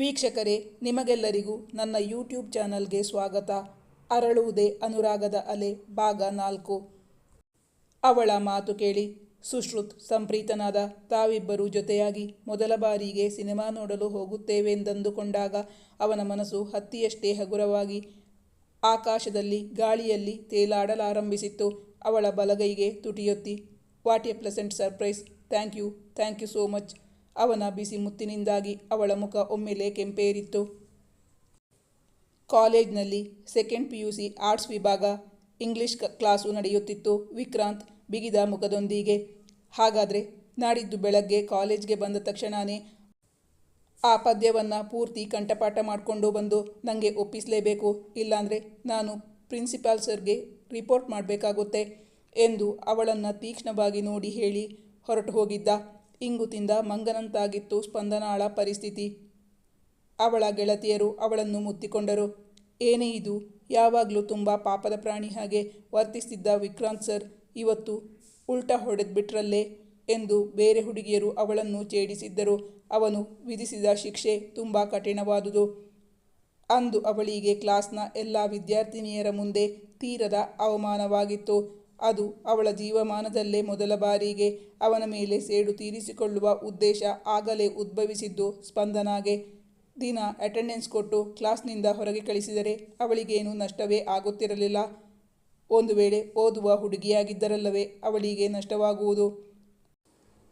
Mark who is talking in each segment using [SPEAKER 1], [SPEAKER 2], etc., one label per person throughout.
[SPEAKER 1] ವೀಕ್ಷಕರೇ, ನಿಮಗೆಲ್ಲರಿಗೂ ನನ್ನ ಯೂಟ್ಯೂಬ್ ಚಾನಲ್ಗೆ ಸ್ವಾಗತ. ಅರಳುವುದೇ ಅನುರಾಗದ ಅಲೆ, ಭಾಗ ನಾಲ್ಕು. ಅವಳ ಮಾತು ಕೇಳಿ ಸುಶ್ರುತ್ ಸಂಪ್ರೀತನಾದ ತಾವಿಬ್ಬರು ಜೊತೆಯಾಗಿ ಮೊದಲ ಬಾರಿಗೆ ಸಿನಿಮಾ ನೋಡಲು ಹೋಗುತ್ತೇವೆಂದಂದುಕೊಂಡಾಗ ಅವನ ಮನಸ್ಸು ಹತ್ತಿಯಷ್ಟೇ ಹಗುರವಾಗಿ ಆಕಾಶದಲ್ಲಿ ಗಾಳಿಯಲ್ಲಿ ತೇಲಾಡಲಾರಂಭಿಸಿತ್ತು. ಅವಳ ಬಲಗೈಗೆ ತುಟಿಯೊತ್ತಿ, what a pleasant surprise. Thank you. Thank you so much. ಅವನ ಬಿಸಿ ಮುತ್ತಿನಿಂದಾಗಿ ಅವಳ ಮುಖ ಒಮ್ಮೆಲೆ ಕೆಂಪೇರಿತ್ತು. ಕಾಲೇಜ್ನಲ್ಲಿ second P U C arts ವಿಭಾಗ ಇಂಗ್ಲಿಷ್ ಕ್ಲಾಸು ನಡೆಯುತ್ತಿತ್ತು. ವಿಕ್ರಾಂತ್ ಬಿಗಿದ ಮುಖದೊಂದಿಗೆ, ಹಾಗಾದರೆ ನಾಡಿದ್ದು ಬೆಳಗ್ಗೆ ಕಾಲೇಜ್ಗೆ ಬಂದ ತಕ್ಷಣವೇ ಆ ಪದ್ಯವನ್ನು ಪೂರ್ತಿ ಕಂಠಪಾಠ ಮಾಡಿಕೊಂಡು ಬಂದು ನನಗೆ ಒಪ್ಪಿಸಲೇಬೇಕು. ಇಲ್ಲಾಂದರೆ ನಾನು ಪ್ರಿನ್ಸಿಪಾಲ್ ಸರ್ಗೆ ರಿಪೋರ್ಟ್ ಮಾಡಬೇಕಾಗುತ್ತೆ ಎಂದು ಅವಳನ್ನು ತೀಕ್ಷ್ಣವಾಗಿ ನೋಡಿ ಹೇಳಿ ಹೊರಟು ಹೋಗಿದ್ದ. ಇಂಗು ತಿಂದ ಮಂಗನಂತಾಗಿತ್ತು ಸ್ಪಂದನಾಳ ಪರಿಸ್ಥಿತಿ. ಅವಳ ಗೆಳತಿಯರು ಅವಳನ್ನು ಮುತ್ತಿಕೊಂಡರು. ಏನೇ ಇದು? ಯಾವಾಗಲೂ ತುಂಬ ಪಾಪದ ಪ್ರಾಣಿ ಹಾಗೆ ವರ್ತಿಸ್ತಿದ್ದ ವಿಕ್ರಾಂತ್ ಸರ್, ಇವತ್ತು ಉಲ್ಟಾ ಹೊಡೆದ್ಬಿಟ್ರಲ್ಲೇ ಎಂದು ಬೇರೆ ಹುಡುಗಿಯರು ಅವಳನ್ನು ಛೇಡಿಸಿದ್ದರು. ಅವನು ವಿಧಿಸಿದ ಶಿಕ್ಷೆ ತುಂಬ ಕಠಿಣವಾದುದು. ಅಂದು ಅವಳಿಗೆ ಕ್ಲಾಸ್ನ ಎಲ್ಲ ವಿದ್ಯಾರ್ಥಿನಿಯರ ಮುಂದೆ ತೀರದ ಅವಮಾನವಾಗಿತ್ತು. ಅದು ಅವಳ ಜೀವಮಾನದಲ್ಲೇ ಮೊದಲ ಬಾರಿಗೆ ಅವನ ಮೇಲೆ ಸೇಡು ತೀರಿಸಿಕೊಳ್ಳುವ ಉದ್ದೇಶ ಆಗಲೇ ಉದ್ಭವಿಸಿದ್ದು. ಸ್ಪಂದನಾಗೆ ದಿನ ಅಟೆಂಡೆನ್ಸ್ ಕೊಟ್ಟು ಕ್ಲಾಸ್ನಿಂದ ಹೊರಗೆ ಕಳಿಸಿದರೆ ಅವಳಿಗೇನು ನಷ್ಟವೇ ಆಗುತ್ತಿರಲಿಲ್ಲ. ಒಂದು ವೇಳೆ ಓದುವ ಹುಡುಗಿಯಾಗಿದ್ದರಲ್ಲವೇ ಅವಳಿಗೆ ನಷ್ಟವಾಗುವುದು.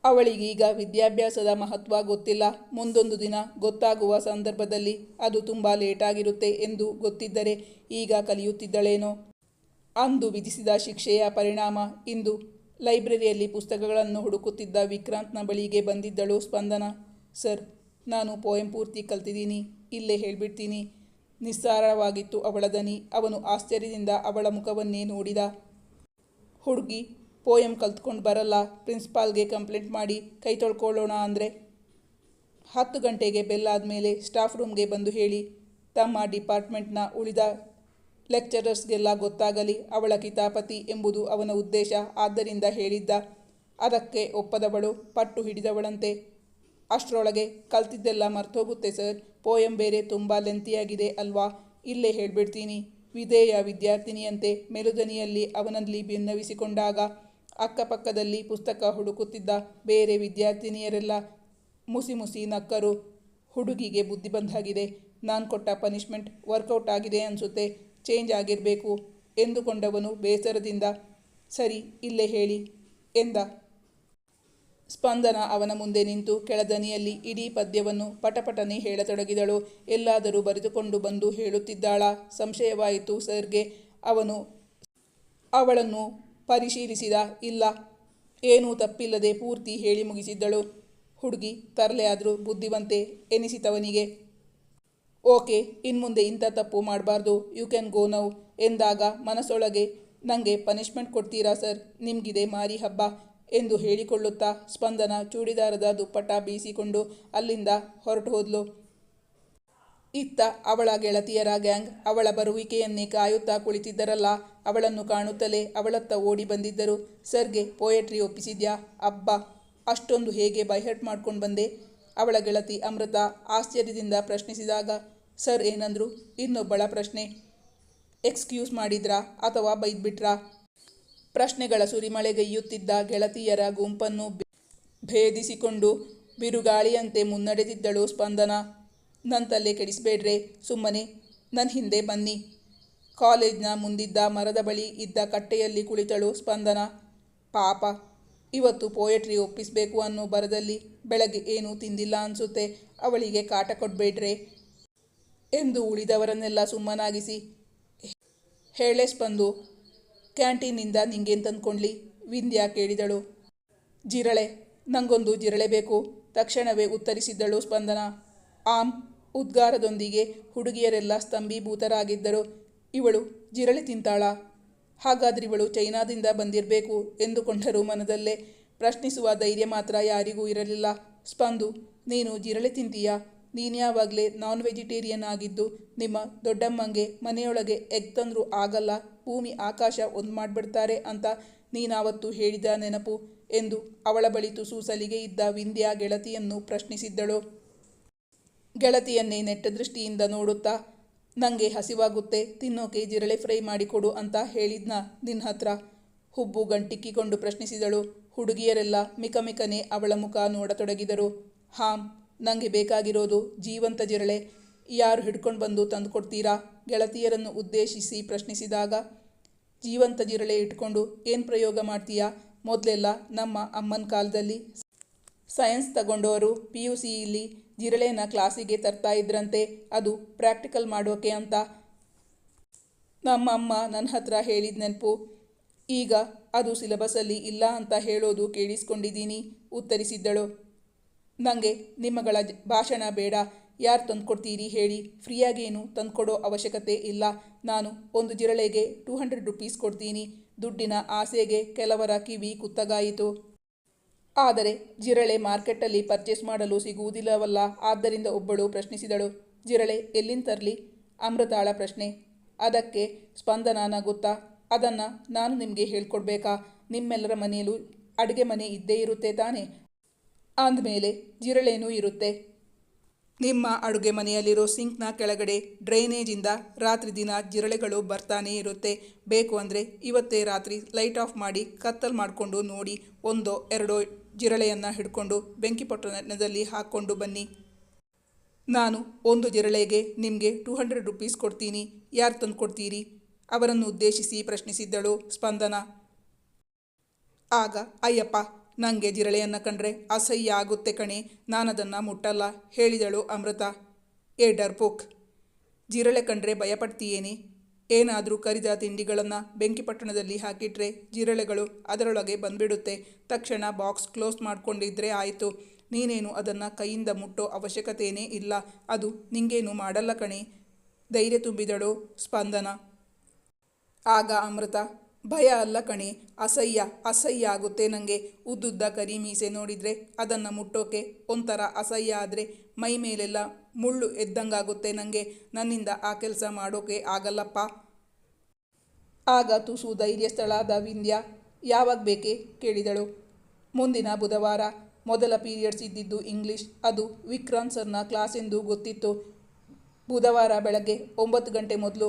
[SPEAKER 1] ಅವಳಿಗೀಗ ವಿದ್ಯಾಭ್ಯಾಸದ ಮಹತ್ವ ಗೊತ್ತಿಲ್ಲ. ಮುಂದೊಂದು ದಿನ ಗೊತ್ತಾಗುವ ಸಂದರ್ಭದಲ್ಲಿ ಅದು ತುಂಬ ಲೇಟಾಗಿರುತ್ತೆ ಎಂದು ಗೊತ್ತಿದ್ದರೆ ಈಗ ಕಲಿಯುತ್ತಿದ್ದಳೇನೋ. ಅಂದು ವಿಧಿಸಿದ ಶಿಕ್ಷೆಯ ಪರಿಣಾಮ ಇಂದು ಲೈಬ್ರರಿಯಲ್ಲಿ ಪುಸ್ತಕಗಳನ್ನು ಹುಡುಕುತ್ತಿದ್ದ ವಿಕ್ರಾಂತ್ನ ಬಳಿಗೆ ಬಂದಿದ್ದಳು ಸ್ಪಂದನ. ಸರ್, ನಾನು ಪೋಯಂ ಪೂರ್ತಿ ಕಲ್ತಿದ್ದೀನಿ, ಇಲ್ಲೇ ಹೇಳ್ಬಿಡ್ತೀನಿ. ನಿಸ್ಸಾರವಾಗಿತ್ತು ಅವಳ ದನಿ. ಅವನು ಆಶ್ಚರ್ಯದಿಂದ ಅವಳ ಮುಖವನ್ನೇ ನೋಡಿದ. ಹುಡುಗಿ, ಪೋಯಂ ಕಲ್ತ್ಕೊಂಡು ಬರಲ್ಲ. ಪ್ರಿನ್ಸಿಪಾಲ್ಗೆ ಕಂಪ್ಲೇಂಟ್ ಮಾಡಿ ಕೈ ತೊಳ್ಕೊಳ್ಳೋಣ ಅಂದರೆ? ಹತ್ತು ಗಂಟೆಗೆ ಬೆಲ್ ಆದಮೇಲೆ ಸ್ಟಾಫ್ ರೂಮ್ಗೆ ಬಂದು ಹೇಳಿ, ತಮ್ಮ ಡಿಪಾರ್ಟ್ಮೆಂಟ್ನ ಉಳಿದ ಲೆಕ್ಚರರ್ಸ್ಗೆಲ್ಲ ಗೊತ್ತಾಗಲಿ ಅವಳ ಕಿತಾಪತಿ ಎಂಬುದು ಅವನ ಉದ್ದೇಶ. ಆದ್ದರಿಂದ ಹೇಳಿದ್ದ, ಅದಕ್ಕೆ ಒಪ್ಪದವಳು, ಪಟ್ಟು ಹಿಡಿದವಳಂತೆ. ಅಷ್ಟರೊಳಗೆ ಕಲ್ತಿದ್ದೆಲ್ಲ ಮರ್ತೋಗುತ್ತೆ, ಸರ್. ಪೋಯಂ ಬೇರೆ ತುಂಬ ಲೆಂತಿಯಾಗಿದೆ ಅಲ್ವಾ? ಇಲ್ಲೇ ಹೇಳ್ಬಿಡ್ತೀನಿ. ವಿಧೇಯ ವಿದ್ಯಾರ್ಥಿನಿಯಂತೆ ಮೆಲುದನಿಯಲ್ಲಿ ಅವನಲ್ಲಿ ಭಿನ್ನವಿಸಿಕೊಂಡಾಗ ಅಕ್ಕಪಕ್ಕದಲ್ಲಿ ಪುಸ್ತಕ ಹುಡುಕುತ್ತಿದ್ದ ಬೇರೆ ವಿದ್ಯಾರ್ಥಿನಿಯರೆಲ್ಲ ಮುಸಿ ಮುಸಿ ನಕ್ಕರು, ಹುಡುಗಿಗೆ ಬುದ್ಧಿ ಬಂದಾಗಿದೆ. ನಾನು ಕೊಟ್ಟ ಪನಿಷ್ಮೆಂಟ್ ವರ್ಕೌಟ್ ಆಗಿದೆ ಅನಿಸುತ್ತೆ. ಚೇಂಜ್ ಆಗಿರಬೇಕು ಎಂದುಕೊಂಡವನು ಬೇಸರದಿಂದ, ಸರಿ, ಇಲ್ಲೇ ಹೇಳಿ, ಎಂದ. ಸ್ಪಂದನ ಅವನ ಮುಂದೆ ನಿಂತು ಕೆಳದನಿಯಲ್ಲಿ ಇಡೀ ಪದ್ಯವನ್ನು ಪಟಪಟನೆ ಹೇಳತೊಡಗಿದಳು. ಎಲ್ಲಾದರೂ ಬರೆದುಕೊಂಡು ಬಂದು ಹೇಳುತ್ತಿದ್ದಾಳ. ಸಂಶಯವಾಯಿತು ಸರ್ಗೆ. ಅವನು ಅವಳನ್ನು ಪರಿಶೀಲಿಸಿದ, ಇಲ್ಲ, ಏನೂ ತಪ್ಪಿಲ್ಲದೆ ಪೂರ್ತಿ ಹೇಳಿ ಮುಗಿಸಿದ್ದಳು. ಹುಡುಗಿ, ತರಲೆ ಆದರೂ ಬುದ್ಧಿವಂತೆ ಎನಿಸಿತವನಿಗೆ. ಓಕೆ ಇನ್ಮುಂದೆ ಇಂಥ ತಪ್ಪು ಮಾಡಬಾರ್ದು. ಯು ಕ್ಯಾನ್ ಗೋ ನೌ ಎಂದಾಗ ಮನಸ್ಸೊಳಗೆ ನನಗೆ ಪನಿಷ್ಮೆಂಟ್ ಕೊಡ್ತೀರಾ ಸರ್? ನಿಮಗಿದೆ ಮಾರಿ ಹಬ್ಬ ಎಂದು ಹೇಳಿಕೊಳ್ಳುತ್ತಾ ಸ್ಪಂದನ ಚೂಡಿದಾರದ ದುಪ್ಪಟ್ಟ ಬೀಸಿಕೊಂಡು ಅಲ್ಲಿಂದ ಹೊರಟು ಹೋದ್ಲು. ಇತ್ತ ಅವಳ ಗೆಳತಿಯರ ಗ್ಯಾಂಗ್ ಅವಳ ಬರುವಿಕೆಯನ್ನೇ ಕಾಯುತ್ತಾ ಕುಳಿತಿದ್ದರಲ್ಲ, ಅವಳನ್ನು ಕಾಣುತ್ತಲೇ ಅವಳತ್ತ ಓಡಿ ಬಂದಿದ್ದರು. ಸರ್ಗೆ ಪೋಯೆಟ್ರಿ ಒಪ್ಪಿಸಿದ್ಯಾ? ಅಬ್ಬಾ, ಅಷ್ಟೊಂದು ಹೇಗೆ ಬೈಹರ್ಟ್ ಮಾಡ್ಕೊಂಡು ಬಂದೆ? ಅವಳ ಗೆಳತಿ ಅಮೃತ ಆಶ್ಚರ್ಯದಿಂದ ಪ್ರಶ್ನಿಸಿದಾಗ, ಸರ್, ಏನಂದ್ರು? ಇನ್ನೊಬ್ಬಳ ಪ್ರಶ್ನೆ. ಎಕ್ಸ್ಕ್ಯೂಸ್ ಮಾಡಿದ್ರಾ ಅಥವಾ ಬೈದ್ಬಿಟ್ರಾ? ಪ್ರಶ್ನೆಗಳ ಸುರಿಮಳೆಗೈಯುತ್ತಿದ್ದ ಗೆಳತಿಯರ ಗುಂಪನ್ನು ಭೇದಿಸಿಕೊಂಡು ಬಿರುಗಾಳಿಯಂತೆ ಮುನ್ನಡೆದಿದ್ದಳು ಸ್ಪಂದನ. ನನ್ನ ತಲೆ ಕೆಡಿಸ್ಬೇಡ್ರೆ, ಸುಮ್ಮನೆ. ನನ್ನ ಹಿಂದೆ ಬನ್ನಿ. ಕಾಲೇಜ್ನ ಮುಂದಿದ್ದ ಮರದ ಬಳಿ ಇದ್ದ ಕಟ್ಟೆಯಲ್ಲಿ ಕುಳಿತಳು ಸ್ಪಂದನ. ಪಾಪ ಇವತ್ತು ಪೋಯೆಟ್ರಿ ಒಪ್ಪಿಸಬೇಕು ಅನ್ನೋ ಬರದಲ್ಲಿ ಬೆಳಗ್ಗೆ ಏನೂ ತಿಂದಿಲ್ಲ ಅನಿಸುತ್ತೆ. ಅವಳಿಗೆ ಕಾಟ ಕೊಡಬೇಡ್ರೆ ಎಂದು ಉಳಿದವರನ್ನೆಲ್ಲ ಸುಮ್ಮನಾಗಿಸಿ ಹೇಳೇಸ್ ಬಂದು ಕ್ಯಾಂಟೀನಿಂದ ನಿಂಗೇನು ತಂದ್ಕೊಂಡ್ಲಿ? ವಿಂದ್ಯಾ ಕೇಳಿದಳು. ಜಿರಳೆ, ನಂಗೊಂದು ಜಿರಳೆ ಬೇಕು. ತಕ್ಷಣವೇ ಉತ್ತರಿಸಿದ್ದಳು ಸ್ಪಂದನ. ಆಮ್, ಉದ್ಗಾರದೊಂದಿಗೆ ಹುಡುಗಿಯರೆಲ್ಲ ಸ್ತಂಭೀಭೂತರಾಗಿದ್ದರು. ಇವಳು ಜಿರಳೆ ತಿಂತಾಳಾ? ಹಾಗಾದ್ರೆ ಇವಳು ಚೈನಾದಿಂದ ಬಂದಿರಬೇಕು ಎಂದುಕೊಂಡರು ಮನದಲ್ಲೇ. ಪ್ರಶ್ನಿಸುವ ಧೈರ್ಯ ಮಾತ್ರ ಯಾರಿಗೂ ಇರಲಿಲ್ಲ. ಸ್ಪಂದು, ನೀನು ಜಿರಳೆ ತಿಂತೀಯಾ? ನೀನ್ಯಾವಾಗಲೇ ನಾನ್ ವೆಜಿಟೇರಿಯನ್ ಆಗಿದ್ದು ನಿಮ್ಮ ದೊಡ್ಡಮ್ಮಂಗೆ ಮನೆಯೊಳಗೆ ಎಗ್ ತಂದರೂ ಆಗಲ್ಲ, ಭೂಮಿ ಆಕಾಶ ಒಂದು ಮಾಡಿಬಿಡ್ತಾರೆ ಅಂತ ನೀನಾವತ್ತು ಹೇಳಿದ ನೆನಪು ಎಂದು ಅವಳ ಬಳಿ ತುಸು ಸಲಿಗೆ ಇದ್ದ ವಿಂಧ್ಯ ಗೆಳತಿಯನ್ನು ಪ್ರಶ್ನಿಸಿದ್ದಳು. ಗೆಳತಿಯನ್ನೇ ನೆಟ್ಟ ದೃಷ್ಟಿಯಿಂದ ನೋಡುತ್ತಾ ನನಗೆ ಹಸಿವಾಗುತ್ತೆ, ತಿನ್ನೋಕೆ ಜಿರಳೆ ಫ್ರೈ ಮಾಡಿಕೊಡು ಅಂತ ಹೇಳಿದ್ನ ನಿನ್ನ ಹತ್ರ. ಹುಬ್ಬು ಗಂಟಿಕ್ಕಿಕೊಂಡು ಪ್ರಶ್ನಿಸಿದಳು. ಹುಡುಗಿಯರೆಲ್ಲ ಮಿಕಮಿಕನೆ ಅವಳ ಮುಖ ನೋಡತೊಡಗಿದರು. ಹಾಂ ನನಗೆ ಬೇಕಾಗಿರೋದು ಜೀವಂತ ಜಿರಳೆ. ಯಾರು ಹಿಡ್ಕೊಂಡು ಬಂದು ತಂದುಕೊಡ್ತೀರಾ? ಗೆಳತಿಯರನ್ನು ಉದ್ದೇಶಿಸಿ ಪ್ರಶ್ನಿಸಿದಾಗ, ಜೀವಂತ ಜಿರಳೆ ಇಟ್ಕೊಂಡು ಏನು ಪ್ರಯೋಗ ಮಾಡ್ತೀಯಾ? ಮೊದಲೆಲ್ಲ ನಮ್ಮ ಅಮ್ಮನ ಕಾಲದಲ್ಲಿ ಸೈನ್ಸ್ ತಗೊಂಡವರು ಪಿ ಯು ಸಿಯಲ್ಲಿ ಜಿರಳೆನ ಕ್ಲಾಸಿಗೆ ತರ್ತಾ ಇದ್ರಂತೆ. ಅದು ಪ್ರಾಕ್ಟಿಕಲ್ ಮಾಡೋಕೆ ಅಂತ ನಮ್ಮ ಅಮ್ಮ ನನ್ನ ಹತ್ರ ಹೇಳಿದ ನೆನಪು. ಈಗ ಅದು ಸಿಲೆಬಸ್ಸಲ್ಲಿ ಇಲ್ಲ ಅಂತ ಹೇಳೋದು ಕೇಳಿಸ್ಕೊಂಡಿದ್ದೀನಿ, ಉತ್ತರಿಸಿದ್ದಳು. ನನಗೆ ನಿಮ್ಮಗಳ ಭಾಷಣ ಬೇಡ. ಯಾರು ತಂದುಕೊಡ್ತೀರಿ ಹೇಳಿ. ಫ್ರೀಯಾಗೇನು ತಂದುಕೊಡೋ ಅವಶ್ಯಕತೆ ಇಲ್ಲ. ನಾನು ಒಂದು ಜಿರಳೆಗೆ ಟೂ ಹಂಡ್ರೆಡ್ ರುಪೀಸ್ ಕೊಡ್ತೀನಿ. ದುಡ್ಡಿನ ಆಸೆಗೆ ಕೆಲವರ ಕಿವಿ ಕುತ್ತಗಾಯಿತು. ಆದರೆ ಜಿರಳೆ ಮಾರ್ಕೆಟಲ್ಲಿ ಪರ್ಚೇಸ್ ಮಾಡಲು ಸಿಗುವುದಿಲ್ಲವಲ್ಲ. ಆದ್ದರಿಂದ ಒಬ್ಬಳು ಪ್ರಶ್ನಿಸಿದಳು. ಜಿರಳೆ, ಎಲ್ಲಿಂದ ತರಲಿ? ಅಮೃತಾಳ ಪ್ರಶ್ನೆ. ಅದಕ್ಕೆ ಸ್ಪಂದನಾನ ಗೊತ್ತಾ ಅದನ್ನು ನಾನು ನಿಮಗೆ ಹೇಳ್ಕೊಡ್ಬೇಕಾ? ನಿಮ್ಮೆಲ್ಲರ ಮನೆಯಲ್ಲೂ ಅಡುಗೆ ಮನೆ ಇದ್ದೇ ಇರುತ್ತೆ ತಾನೆ? ಅಂದಮೇಲೆ ಜಿರಳೇನೂ ಇರುತ್ತೆ. ನಿಮ್ಮ ಅಡುಗೆ ಮನೆಯಲ್ಲಿರೋ ಸಿಂಕ್ನ ಕೆಳಗಡೆ ಡ್ರೈನೇಜಿಂದ ರಾತ್ರಿ ದಿನ ಜಿರಳೆಗಳು ಬರ್ತಾನೇ ಇರುತ್ತೆ. ಬೇಕು ಅಂದರೆ ಇವತ್ತೇ ರಾತ್ರಿ ಲೈಟ್ ಆಫ್ ಮಾಡಿ ಕತ್ತಲು ಮಾಡಿಕೊಂಡು ನೋಡಿ, ಒಂದೋ, ಎರಡೋ ಜಿರಳೆಯನ್ನು ಹಿಡ್ಕೊಂಡು ಬೆಂಕಿಪೊಟ್ಟಣದಲ್ಲಿ ಹಾಕ್ಕೊಂಡು ಬನ್ನಿ. ನಾನು ಒಂದು ಜಿರಳೆಗೆ ನಿಮಗೆ ಟೂ ಹಂಡ್ರೆಡ್ ರುಪೀಸ್ ಕೊಡ್ತೀನಿ. ಯಾರು ತಂದು ಕೊಡ್ತೀರಿ? ಅವರನ್ನು ಉದ್ದೇಶಿಸಿ ಪ್ರಶ್ನಿಸಿದ್ದಳು ಸ್ಪಂದನ. ಆಗ, ಅಯ್ಯಪ್ಪ ನನಗೆ ಜಿರಳೆಯನ್ನು ಕಂಡ್ರೆ ಅಸಹ್ಯ ಆಗುತ್ತೆ ಕಣೆ, ನಾನದನ್ನು ಮುಟ್ಟಲ್ಲ, ಹೇಳಿದಳು ಅಮೃತ. ಏ, ಡರ್ಪೋಕ್, ಜಿರಳೆ ಕಂಡ್ರೆ ಭಯಪಡ್ತೀಯೇನೆ? ಏನಾದರೂ ಕರಿದ ತಿಂಡಿಗಳನ್ನು ಬೆಂಕಿಪಟ್ಟಣದಲ್ಲಿ ಹಾಕಿಟ್ರೆ ಜಿರಳೆಗಳು ಅದರೊಳಗೆ ಬಂದ್ಬಿಡುತ್ತೆ. ತಕ್ಷಣ ಬಾಕ್ಸ್ ಕ್ಲೋಸ್ ಮಾಡಿಕೊಂಡಿದ್ರೆ ಆಯಿತು. ನೀನೇನು ಅದನ್ನು ಕೈಯಿಂದ ಮುಟ್ಟೋ ಅವಶ್ಯಕತೆಯೇ ಇಲ್ಲ. ಅದು ನಿಂಗೇನು ಮಾಡಲ್ಲ ಕಣೆ. ಧೈರ್ಯ ತುಂಬಿದಳು ಸ್ಪಂದನ. ಆಗ ಅಮೃತ ಭಯ ಅಲ್ಲ ಕಣೆ. ಅಸಹ್ಯ ಅಸಹ್ಯ ಆಗುತ್ತೆ ನನಗೆ ಉದ್ದುದ್ದ ಕರಿ ಮೀಸೆ ನೋಡಿದರೆ ಅದನ್ನು ಮುಟ್ಟೋಕೆ ಒಂಥರ ಅಸಹ್ಯ ಆದರೆ ಮೈ ಮೇಲೆಲ್ಲ ಮುಳ್ಳು ಎದ್ದಂಗಾಗುತ್ತೆ ನನಗೆ ನನ್ನಿಂದ ಆ ಕೆಲಸ ಮಾಡೋಕೆ ಆಗಲ್ಲಪ್ಪ. ಆಗ ತುಸು ಧೈರ್ಯಸ್ಥಳಾದ ವಿಂಧ್ಯ ಯಾವಾಗ ಬೇಕೆ ಕೇಳಿದಳು. ಮುಂದಿನ ಬುಧವಾರ ಮೊದಲ ಪೀರಿಯಡ್ಸ್ ಇದ್ದಿದ್ದು ಇಂಗ್ಲೀಷ್, ಅದು ವಿಕ್ರಾಂತ್ ಸರ್ನ ಕ್ಲಾಸ್ ಎಂದು ಗೊತ್ತಿತ್ತು. ಬುಧವಾರ ಬೆಳಗ್ಗೆ ಒಂಬತ್ತು ಗಂಟೆ ಮೊದಲು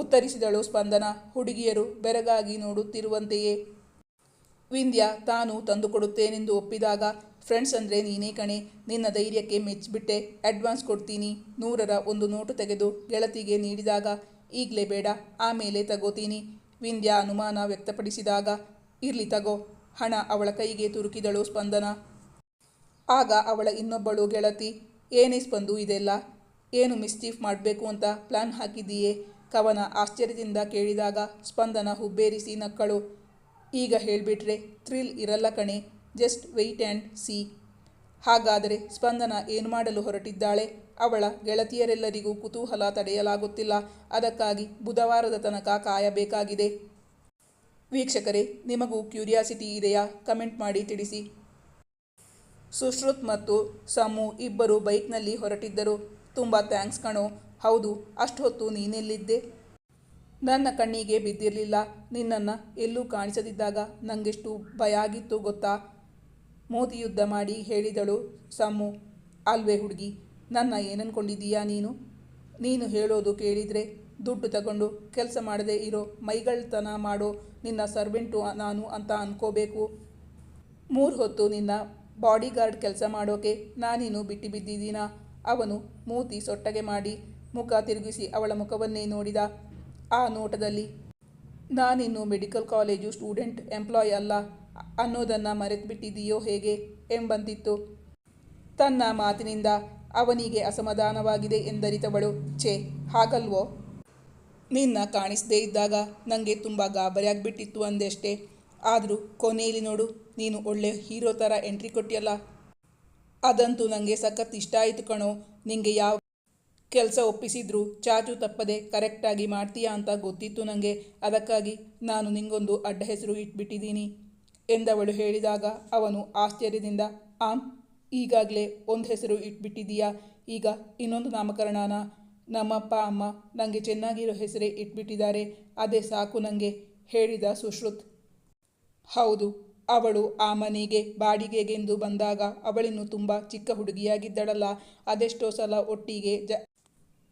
[SPEAKER 1] ಉತ್ತರಿಸಿದಳು ಸ್ಪಂದನ, ಹುಡುಗಿಯರು ಬೆರಗಾಗಿ ನೋಡುತ್ತಿರುವಂತೆಯೇ. ವಿಂಧ್ಯ, ತಾನು ತಂದುಕೊಡುತ್ತೇನೆಂದು ಒಪ್ಪಿದಾಗ, ಫ್ರೆಂಡ್ಸ್ ಅಂದರೆ ನೀನೇ ಕಣೆ, ನಿನ್ನ ಧೈರ್ಯಕ್ಕೆ ಮೆಚ್ಚಿಬಿಟ್ಟೆ, ಅಡ್ವಾನ್ಸ್ ಕೊಡ್ತೀನಿ, ನೂರರ ಒಂದು ನೋಟು ತೆಗೆದು ಗೆಳತಿಗೆ ನೀಡಿದಾಗ, ಈಗಲೇ ಬೇಡ ಆಮೇಲೆ ತಗೋತೀನಿ. ವಿಂಧ್ಯ ಅನುಮಾನ ವ್ಯಕ್ತಪಡಿಸಿದಾಗ, ಇರಲಿ ತಗೋ, ಹಣ ಅವಳ ಕೈಗೆ ತುರುಕಿದಳು ಸ್ಪಂದನ. ಆಗ ಅವಳ ಇನ್ನೊಬ್ಬಳು ಗೆಳತಿ, ಏನೇ ಸ್ಪಂದು, ಇದೆಲ್ಲ? ಏನು ಮಿಸ್ಚೀಫ್ ಮಾಡಬೇಕು ಅಂತ ಪ್ಲಾನ್ ಹಾಕಿದ್ದೀಯೇ? ಕವನ ಆಶ್ಚರ್ಯದಿಂದ ಕೇಳಿದಾಗ ಸ್ಪಂದನ ಹುಬ್ಬೇರಿಸಿ ನಕ್ಕಳು ಈಗ ಹೇಳಿಬಿಟ್ರೆ ಥ್ರಿಲ್ ಇರಲ್ಲ ಕಣೆ, ಜಸ್ಟ್ ವೆಯ್ಟ್ ಆ್ಯಂಡ್ ಸಿ. ಹಾಗಾದರೆ ಸ್ಪಂದನ ಏನು ಮಾಡಲು ಹೊರಟಿದ್ದಾಳೆ? ಅವಳ ಗೆಳತಿಯರೆಲ್ಲರಿಗೂ ಕುತೂಹಲ ತಡೆಯಲಾಗುತ್ತಿಲ್ಲ. ಅದಕ್ಕಾಗಿ ಬುಧವಾರದ ತನಕ ಕಾಯಬೇಕಾಗಿದೆ. ವೀಕ್ಷಕರೇ, ನಿಮಗೂ ಕ್ಯೂರಿಯಾಸಿಟಿ ಇದೆಯಾ? ಕಮೆಂಟ್ ಮಾಡಿ ತಿಳಿಸಿ. ಸುಶ್ರುತ್ ಮತ್ತು ಸಮು ಇಬ್ಬರು ಬೈಕ್ನಲ್ಲಿ ಹೊರಟಿದ್ದರು. ತುಂಬ ಥ್ಯಾಂಕ್ಸ್ ಕಣೋ ಹೌದು ಅಷ್ಟೊತ್ತು ನೀನೆಲ್ಲಿದ್ದೆ? ನನ್ನ ಕಣ್ಣಿಗೆ ಬಿದ್ದಿರಲಿಲ್ಲ. ನಿನ್ನನ್ನು ಎಲ್ಲೂ ಕಾಣಿಸದಿದ್ದಾಗ ನನಗೆಷ್ಟು ಭಯ ಆಗಿತ್ತು ಗೊತ್ತಾ? ಮೋದಿ ಯುದ್ಧ ಮಾಡಿ ಹೇಳಿದಳು ಸಮ್ಮು ಅಲ್ವೇ ಹುಡುಗಿ, ನನ್ನ ಏನನ್ಕೊಂಡಿದ್ದೀಯಾ ನೀನು? ನೀನು ಹೇಳೋದು ಕೇಳಿದರೆ ದುಡ್ಡು ತಗೊಂಡು ಕೆಲಸ ಮಾಡದೇ ಇರೋ ಮೈಗಳ್ತನ ಮಾಡೋ ನಿನ್ನ ಸರ್ವೆಂಟು ನಾನು ಅಂತ ಅನ್ಕೋಬೇಕು. ಮೂರು ಹೊತ್ತು ನಿನ್ನ ಬಾಡಿಗಾರ್ಡ್ ಕೆಲಸ ಮಾಡೋಕೆ ನಾನೇನು ಬಿಟ್ಟು ಬಿದ್ದಿದ್ದೀನ? ಅವನು ಮೂತಿ ಸೊಟ್ಟಗೆ ಮಾಡಿ ಮುಖ ತಿರುಗಿಸಿ ಅವಳ ಮುಖವನ್ನೇ ನೋಡಿದ ಆ ನೋಟದಲ್ಲಿ, ನಾನಿನ್ನು ಮೆಡಿಕಲ್ ಕಾಲೇಜು ಸ್ಟೂಡೆಂಟ್ ಎಂಪ್ಲಾಯ್ ಅಲ್ಲ, ಅನ್ನೋದನ್ನು ಮರೆತುಬಿಟ್ಟಿದೆಯೋ ಹೇಗೆ ಎಂಬಂತಿತ್ತು. ತನ್ನ ಮಾತಿನಿಂದ ಅವನಿಗೆ ಅಸಮಾಧಾನವಾಗಿದೆ ಎಂದರಿತವಳು, ಛೇ, ಹಾಗಲ್ವೋ? ನಿನ್ನ ಕಾಣಿಸದೇ ಇದ್ದಾಗ ನನಗೆ ತುಂಬ ಗಾಬರಿಯಾಗಿಬಿಟ್ಟಿತ್ತು ಅಂದೆಷ್ಟೇ. ಆದರೂ ಕೊನೆಯಲ್ಲಿ ನೋಡು, ನೀನು ಒಳ್ಳೆ ಹೀರೋ ಥರ ಎಂಟ್ರಿ ಕೊಟ್ಟಿಯಲ್ಲ. ಅದಂತೂ ನನಗೆ ಸಖತ್ ಇಷ್ಟ ಆಯಿತು ಕಣೋ, ನಿಂಗೆ ಯಾವ ಕೆಲಸ ಒಪ್ಪಿಸಿದ್ರು. ಚಾಚು ತಪ್ಪದೆ ಕರೆಕ್ಟಾಗಿ ಮಾಡ್ತೀಯಾ ಅಂತ ಗೊತ್ತಿತ್ತು ನನಗೆ ಅದಕ್ಕಾಗಿ ನಾನು ನಿಂಗೊಂದು ಅಡ್ಡ ಹೆಸರು ಇಟ್ಬಿಟ್ಟಿದ್ದೀನಿ ಎಂದವಳು ಹೇಳಿದಾಗ ಅವನು ಆಶ್ಚರ್ಯದಿಂದ, ಆಮ್, ಈಗಾಗಲೇ ಒಂದು ಹೆಸರು ಇಟ್ಬಿಟ್ಟಿದೀಯಾ ಈಗ ಇನ್ನೊಂದು ನಾಮಕರಣನ? ನಮ್ಮಪ್ಪ, ಅಮ್ಮ ನನಗೆ ಚೆನ್ನಾಗಿರೋ ಹೆಸರೇ ಇಟ್ಬಿಟ್ಟಿದ್ದಾರೆ. ಅದೇ ಸಾಕು ನನಗೆ ಹೇಳಿದ ಸುಶ್ರುತ್. ಹೌದು, ಅವಳು ಆ ಮನೆಗೆ, ಬಾಡಿಗೆಗೆಂದು ಬಂದಾಗ ಅವಳಿನ್ನು ತುಂಬ ಚಿಕ್ಕ ಹುಡುಗಿಯಾಗಿದ್ದಳಲ್ಲ. ಅದೆಷ್ಟೋ ಸಲ ಒಟ್ಟಿಗೆ ಜ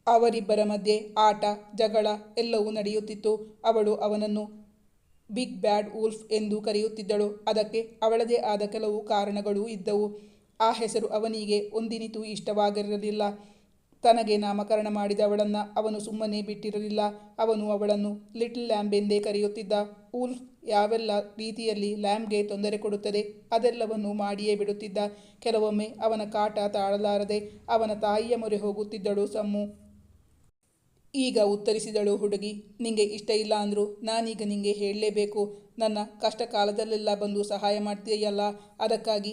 [SPEAKER 1] ಅವರಿಬ್ಬರ ಮಧ್ಯೆ ಆಟ, ಜಗಳ ಎಲ್ಲವೂ ನಡೆಯುತ್ತಿತ್ತು. ಅವಳು ಅವನನ್ನು ಬಿಗ್ ಬ್ಯಾಡ್ ವೂಲ್ಫ್ ಎಂದು ಕರೆಯುತ್ತಿದ್ದಳು. ಅದಕ್ಕೆ ಅವಳದೇ ಆದ ಕೆಲವು ಕಾರಣಗಳೂ ಇದ್ದವು. ಆ ಹೆಸರು ಅವನಿಗೆ ಒಂದಿನಿತೂ ಇಷ್ಟವಾಗಿರಲಿಲ್ಲ. ತನಗೆ ನಾಮಕರಣ ಮಾಡಿದವಳನ್ನು ಅವನು ಸುಮ್ಮನೆ ಬಿಟ್ಟಿರಲಿಲ್ಲ. ಅವನು ಅವಳನ್ನು ಲಿಟಲ್ ಲ್ಯಾಂಬ್ ಎಂದೇ ಕರೆಯುತ್ತಿದ್ದ. ವೂಲ್ಫ್ ಯಾವೆಲ್ಲ ರೀತಿಯಲ್ಲಿ ಲ್ಯಾಂಬ್ಗೆ ತೊಂದರೆ ಕೊಡುತ್ತದೆ, ಅದೆಲ್ಲವನ್ನು ಮಾಡಿಯೇ ಬಿಡುತ್ತಿದ್ದ. ಕೆಲವೊಮ್ಮೆ ಅವನ ಕಾಟ ತಾಳಲಾರದೆ ಅವನ ತಾಯಿಯ ಮೊರೆ ಹೋಗುತ್ತಿದ್ದಳು ಸಮ್ಮು. ಈಗ ಉತ್ತರಿಸಿದಳು ಹುಡುಗಿ, ನಿಂಗೆ ಇಷ್ಟ ಇಲ್ಲ ಅಂದರೂ ನಾನೀಗ ನಿಂಗೆ ಹೇಳಲೇಬೇಕು. ನನ್ನ ಕಷ್ಟ ಕಾಲದಲ್ಲೆಲ್ಲ ಬಂದು ಸಹಾಯ ಮಾಡ್ತೀಯಲ್ಲ, ಅದಕ್ಕಾಗಿ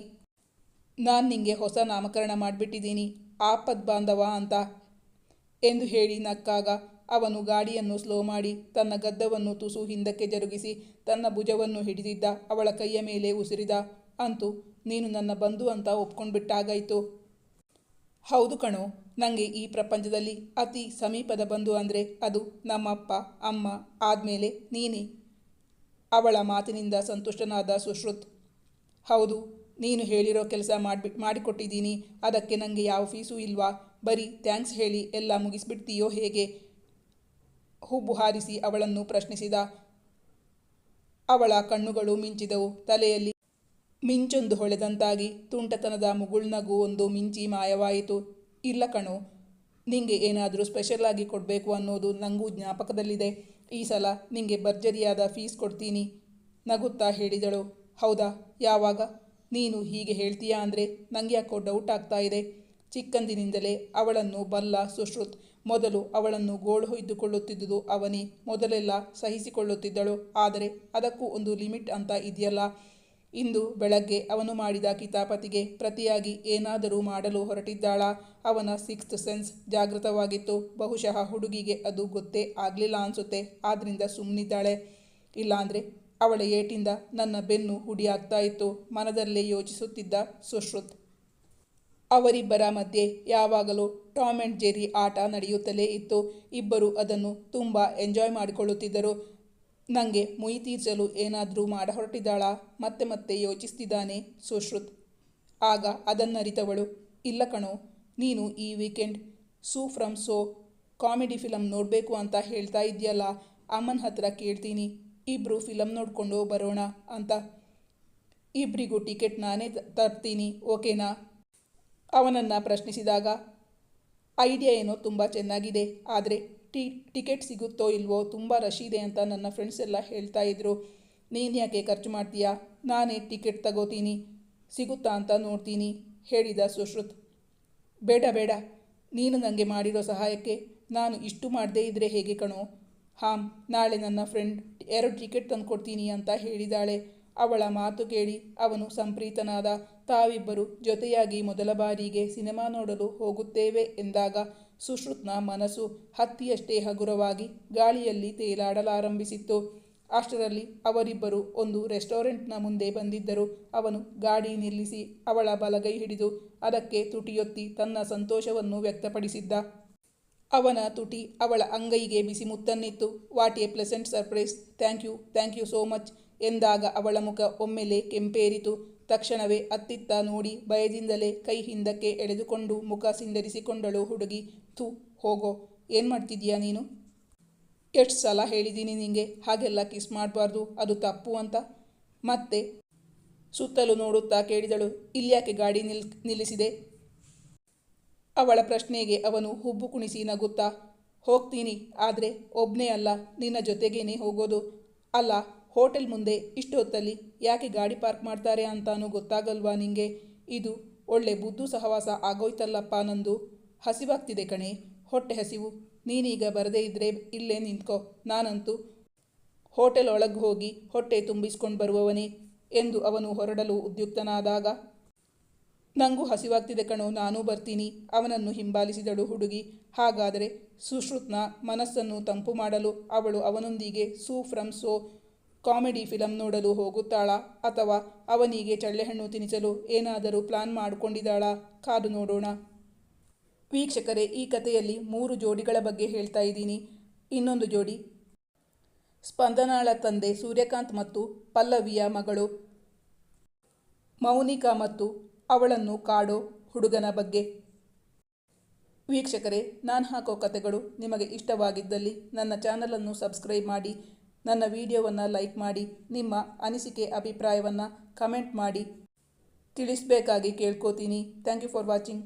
[SPEAKER 1] ನಾನು ನಿಂಗೆ ಹೊಸ ನಾಮಕರಣ ಮಾಡಿಬಿಟ್ಟಿದ್ದೀನಿ. ಆಪದ್ ಬಾಂಧವ ಅಂತ ಎಂದು ಹೇಳಿ ನಕ್ಕಾಗ ಅವನು ಗಾಡಿಯನ್ನು ಸ್ಲೋ ಮಾಡಿ ತನ್ನ ಗದ್ದವನ್ನು ತುಸು ಹಿಂದಕ್ಕೆ ಜರುಗಿಸಿ ತನ್ನ ಭುಜವನ್ನು ಹಿಡಿದಿದ್ದ ಅವಳ ಕೈಯ ಮೇಲೆ ಉಸಿರಿದ. ಅಂತೂ ನೀನು ನನ್ನ ಬಂಧು ಅಂತ ಒಪ್ಕೊಂಡ್ಬಿಟ್ಟಾಗಾಯ್ತು. ಹೌದು ಕಣೋ ನನಗೆ ಈ ಪ್ರಪಂಚದಲ್ಲಿ ಅತಿ ಸಮೀಪದ ಬಂಧು ಅಂದರೆ ಅದು ನಮ್ಮಪ್ಪ, ಅಮ್ಮ ಆದಮೇಲೆ ನೀನೇ. ಅವಳ ಮಾತಿನಿಂದ ಸಂತುಷ್ಟನಾದ ಸುಶ್ರುತ್. ಹೌದು, ನೀನು ಹೇಳಿರೋ ಕೆಲಸ ಮಾಡಿಬಿ, ಮಾಡಿಕೊಟ್ಟಿದ್ದೀನಿ. ಅದಕ್ಕೆ ನನಗೆ ಯಾವ ಫೀಸು ಇಲ್ವಾ? ಬರೀ ಥ್ಯಾಂಕ್ಸ್ ಹೇಳಿ ಎಲ್ಲ ಮುಗಿಸ್ಬಿಡ್ತೀಯೋ ಹೇಗೆ? ಹುಬ್ಬು ಹಾರಿಸಿ ಅವಳನ್ನು ಪ್ರಶ್ನಿಸಿದ. ಅವಳ ಕಣ್ಣುಗಳು ಮಿಂಚಿದವು. ತಲೆಯಲ್ಲಿ ಮಿಂಚೊಂದು ಹೊಳೆದಂತಾಗಿ ತುಂಟತನದ ಮುಗುಳ್ನಗು ಒಂದು ಮಿಂಚಿ ಮಾಯವಾಯಿತು. ಇಲ್ಲ ಕಣೋ, ನಿಂಗೆ ಏನಾದರೂ ಸ್ಪೆಷಲ್ ಆಗಿ ಕೊಡಬೇಕು ಅನ್ನೋದು ನನಗೂ ಜ್ಞಾಪಕದಲ್ಲಿದೆ. ಈ ಸಲ ನಿಂಗೆ ಭರ್ಜರಿಯಾದ ಫೀಸ್ ಕೊಡ್ತೀನಿ, ನಗುತ್ತಾ ಹೇಳಿದಳು. ಹೌದಾ, ಯಾವಾಗ? ನೀನು ಹೀಗೆ ಹೇಳ್ತೀಯಾ ಅಂದರೆ ನನಗೆ ಯಾಕೋ ಡೌಟ್ ಆಗ್ತಾ ಇದೆ. ಚಿಕ್ಕಂದಿನಿಂದಲೇ ಅವಳನ್ನು ಬಲ್ಲ ಸುಶ್ರುತ್, ಮೊದಲು ಅವಳನ್ನು ಗೋಳು ಹೊಯ್ದುಕೊಳ್ಳುತ್ತಿದ್ದುದು ಅವನೇ, ಮೊದಲೆಲ್ಲ ಸಹಿಸಿಕೊಳ್ಳುತ್ತಿದ್ದಳು. ಆದರೆ ಅದಕ್ಕೂ ಒಂದು ಲಿಮಿಟ್ ಅಂತ ಇದೆಯಲ್ಲ ಇಂದು ಬೆಳಗ್ಗೆ ಅವನು ಮಾಡಿದ ಕಿತಾಪತಿಗೆ ಪ್ರತಿಯಾಗಿ ಏನಾದರೂ ಮಾಡಲು ಹೊರಟಿದ್ದಾಳ? ಅವನ ಸಿಕ್ಸ್ತ್ ಸೆನ್ಸ್ ಜಾಗೃತವಾಗಿತ್ತು. ಬಹುಶಃ ಹುಡುಗಿಗೆ ಅದು ಗೊತ್ತೇ ಆಗಲಿಲ್ಲ ಅನಿಸುತ್ತೆ. ಆದ್ದರಿಂದ ಸುಮ್ಮನಿದ್ದಾಳೆ ಇಲ್ಲಾಂದರೆ ಅವಳ ಏಟಿಂದ ನನ್ನ ಬೆನ್ನು ಹುಡಿಯಾಗ್ತಾ ಇತ್ತು. ಮನದಲ್ಲೇ ಯೋಚಿಸುತ್ತಿದ್ದ ಸುಶ್ರುತ್. ಅವರಿಬ್ಬರ ಮಧ್ಯೆ ಯಾವಾಗಲೂ ಟಾಮ್ ಆ್ಯಂಡ್ ಜೆರಿ ಆಟ ನಡೆಯುತ್ತಲೇ ಇತ್ತು. ಇಬ್ಬರು ಅದನ್ನು ತುಂಬ ಎಂಜಾಯ್ ಮಾಡಿಕೊಳ್ಳುತ್ತಿದ್ದರು. ನನಗೆ ಮುಯಿ ತೀರ್ಚಲು ಏನಾದರೂ ಮಾಡ ಹೊರಟಿದ್ದಾಳಾ ಮತ್ತೆ ಮತ್ತೆ ಯೋಚಿಸ್ತಿದ್ದಾನೆ ಸುಶ್ರುತ್. ಆಗ ಅದನ್ನರಿತವಳು, ಇಲ್ಲ ಕಣೋ, ನೀನು ಈ weekend Su from So comedy film ನೋಡಬೇಕು ಅಂತ ಹೇಳ್ತಾ ಇದೆಯಲ್ಲ, ಅಮ್ಮನ ಹತ್ರ ಕೇಳ್ತೀನಿ ಇಬ್ಬರು ಫಿಲಮ್ ನೋಡಿಕೊಂಡು ಬರೋಣ ಅಂತ. ಇಬ್ಬರಿಗೂ ಟಿಕೆಟ್ ನಾನೇ ತರ್ತೀನಿ, ಓಕೆನಾ? ಅವನನ್ನು ಪ್ರಶ್ನಿಸಿದಾಗ, ಐಡಿಯಾ ಏನೋ ತುಂಬ ಚೆನ್ನಾಗಿದೆ, ಆದರೆ ಟಿ, ಟಿಕೆಟ್ ಸಿಗುತ್ತೋ ಇಲ್ವೋ ತುಂಬ ರಶ್ ಇದೆ ಅಂತ ನನ್ನ ಫ್ರೆಂಡ್ಸ್ ಎಲ್ಲ ಹೇಳ್ತಾ ಇದ್ರು. ನೀನು ಯಾಕೆ ಖರ್ಚು ಮಾಡ್ತೀಯಾ? ನಾನೇ ಟಿಕೆಟ್ ತಗೋತೀನಿ. ಸಿಗುತ್ತಾ ಅಂತ ನೋಡ್ತೀನಿ, ಹೇಳಿದ ಸುಶ್ರುತ್. ಬೇಡ ಬೇಡ. ನೀನು ನನಗೆ ಮಾಡಿರೋ ಸಹಾಯಕ್ಕೆ ನಾನು ಇಷ್ಟು ಮಾಡದೇ ಇದ್ದರೆ ಹೇಗೆ ಕಣೋ? ಹಾಂ, ನಾಳೆ ನನ್ನ ಫ್ರೆಂಡ್ ಎರಡು ಟಿಕೆಟ್ ತಂದುಕೊಡ್ತೀನಿ ಅಂತ ಹೇಳಿದಾಳೆ. ಅವಳ ಮಾತು ಕೇಳಿ ಅವನು ಸಂಪ್ರೀತನಾದ ತಾವಿಬ್ಬರು ಜೊತೆಯಾಗಿ ಮೊದಲ ಬಾರಿಗೆ ಸಿನಿಮಾ ನೋಡಲು ಹೋಗುತ್ತೇವೆ ಎಂದಾಗ ಸುಶ್ರುತ್ನ ಮನಸ್ಸು ಹತ್ತಿಯಷ್ಟೇ ಹಗುರವಾಗಿ ಗಾಳಿಯಲ್ಲಿ ತೇಲಾಡಲಾರಂಭಿಸಿತ್ತು. ಅಷ್ಟರಲ್ಲಿ ಅವರಿಬ್ಬರು ಒಂದು ರೆಸ್ಟೋರೆಂಟ್ನ ಮುಂದೆ ಬಂದಿದ್ದರು. ಅವನು ಗಾಡಿ ನಿಲ್ಲಿಸಿ ಅವಳ ಬಲಗೈ ಹಿಡಿದು ಅದಕ್ಕೆ ತುಟಿಯೊತ್ತಿ ತನ್ನ ಸಂತೋಷವನ್ನು ವ್ಯಕ್ತಪಡಿಸಿದ್ದ. ಅವನ ತುಟಿ ಅವಳ ಅಂಗೈಗೆ ಬಿಸಿ ಮುತ್ತನ್ನಿತ್ತು. What a pleasant surprise. Thank you thank you so much ಎಂದಾಗ ಅವಳ ಮುಖ ಒಮ್ಮೆಲೆ ಕೆಂಪೇರಿತು. ತಕ್ಷಣವೇ ಅತ್ತಿತ್ತ ನೋಡಿ ಭಯದಿಂದಲೇ ಕೈ ಹಿಂದಕ್ಕೆ ಎಳೆದುಕೊಂಡು ಮುಖ ಸಿಂಡರಿಸಿಕೊಂಡಳು ಹುಡುಗಿ. ಥೂ ಹೋಗೋ, ಏನು ಮಾಡ್ತಿದ್ಯಾ ನೀನು? ಎಷ್ಟು ಸಲ ಹೇಳಿದ್ದೀನಿ ನಿಂಗೆ, ಹಾಗೆಲ್ಲ ಕಿಸ್ ಮಾಡಬಾರ್ದು, ಅದು ತಪ್ಪು ಅಂತ. ಮತ್ತೆ ಸುತ್ತಲೂ ನೋಡುತ್ತಾ ಕೇಳಿದಳು, ಇಲ್ಯಾಕೆ ಗಾಡಿ ನಿಲ್, ನಿಲ್ಲಿಸಿದೆ? ಅವಳ ಪ್ರಶ್ನೆಗೆ ಅವನು ಹುಬ್ಬು ಕುಣಿಸಿ ನಗುತ್ತಾ, ಹೋಗ್ತೀನಿ, ಆದರೆ ಒಬ್ಬನೇ ಅಲ್ಲ, ನಿನ್ನ ಜೊತೆಗೇನೆ ಹೋಗೋದು. ಅಲ್ಲ, ಹೋಟೆಲ್ ಮುಂದೆ ಇಷ್ಟೊತ್ತಲ್ಲಿ ಯಾಕೆ ಗಾಡಿ ಪಾರ್ಕ್ ಮಾಡ್ತಾರೆ ಅಂತಾನೂ ಗೊತ್ತಾಗಲ್ವಾ ನಿಂಗೆ? ಇದು ಒಳ್ಳೆ ಬುದ್ಧು ಸಹವಾಸ ಆಗೋಯ್ತಲ್ಲಪ್ಪ ನಂದು. ಹಸಿವಾಗ್ತಿದೆ ಕಣೆ, ಹೊಟ್ಟೆ ಹಸಿವು. ನೀನೀಗ ಬರದೇ ಇದ್ರೆ ಇಲ್ಲೇ ನಿಂತ್ಕೋ. ನಾನಂತೂ ಹೋಟೆಲ್ ಒಳಗೆ ಹೋಗಿ ಹೊಟ್ಟೆ ತುಂಬಿಸ್ಕೊಂಡು ಬರುವವನೇ ಎಂದು ಅವನು ಹೊರಡಲು ಉದ್ಯುಕ್ತನಾದಾಗ ನನಗೂ ಹಸಿವಾಗ್ತಿದೆ ಕಣೋ, ನಾನೂ ಬರ್ತೀನಿ. ಅವನನ್ನು ಹಿಂಬಾಲಿಸಿದಳು ಹುಡುಗಿ. ಹಾಗಾದರೆ ಸುಶ್ರುತ್ನ ಮನಸ್ಸನ್ನು ತಂಪು ಮಾಡಲು ಅವಳು ಅವನೊಂದಿಗೆ Su from So comedy film ನೋಡಲು ಹೋಗುತ್ತಾಳಾ ಅಥವಾ ಅವನಿಗೆ ಚಳ್ಳೆಹಣ್ಣು ತಿನ್ನಿಸಲು ಏನಾದರೂ ಪ್ಲಾನ್ ಮಾಡಿಕೊಂಡಿದ್ದಾಳಾ? ಕಾದು ನೋಡೋಣ. ವೀಕ್ಷಕರೇ, ಈ ಕಥೆಯಲ್ಲಿ ಮೂರು ಜೋಡಿಗಳ ಬಗ್ಗೆ ಹೇಳ್ತಾ ಇದ್ದೀನಿ. ಇನ್ನೊಂದು ಜೋಡಿ. ಸ್ಪಂದನಾಳ ತಂದೆ ಸೂರ್ಯಕಾಂತ್ ಮತ್ತು ಪಲ್ಲವಿಯ ಮಗಳು ಮೌನಿಕಾ ಮತ್ತು ಅವಳನ್ನು ಕಾಡೋ ಹುಡುಗನ ಬಗ್ಗೆ. ವೀಕ್ಷಕರೇ, ನಾನು ಹಾಕೋ ಕಥೆಗಳು ನಿಮಗೆ ಇಷ್ಟವಾಗಿದ್ದಲ್ಲಿ ನನ್ನ ಚಾನಲನ್ನು ಸಬ್ಸ್ಕ್ರೈಬ್ ಮಾಡಿ, ನನ್ನ ವಿಡಿಯೋವನ್ನು ಲೈಕ್ ಮಾಡಿ, ನಿಮ್ಮ ಅನಿಸಿಕೆ, ಅಭಿಪ್ರಾಯವನ್ನು ಕಮೆಂಟ್ ಮಾಡಿ ತಿಳಿಸಬೇಕಾಗಿ ಕೇಳ್ಕೋತೀನಿ. Thank you for watching.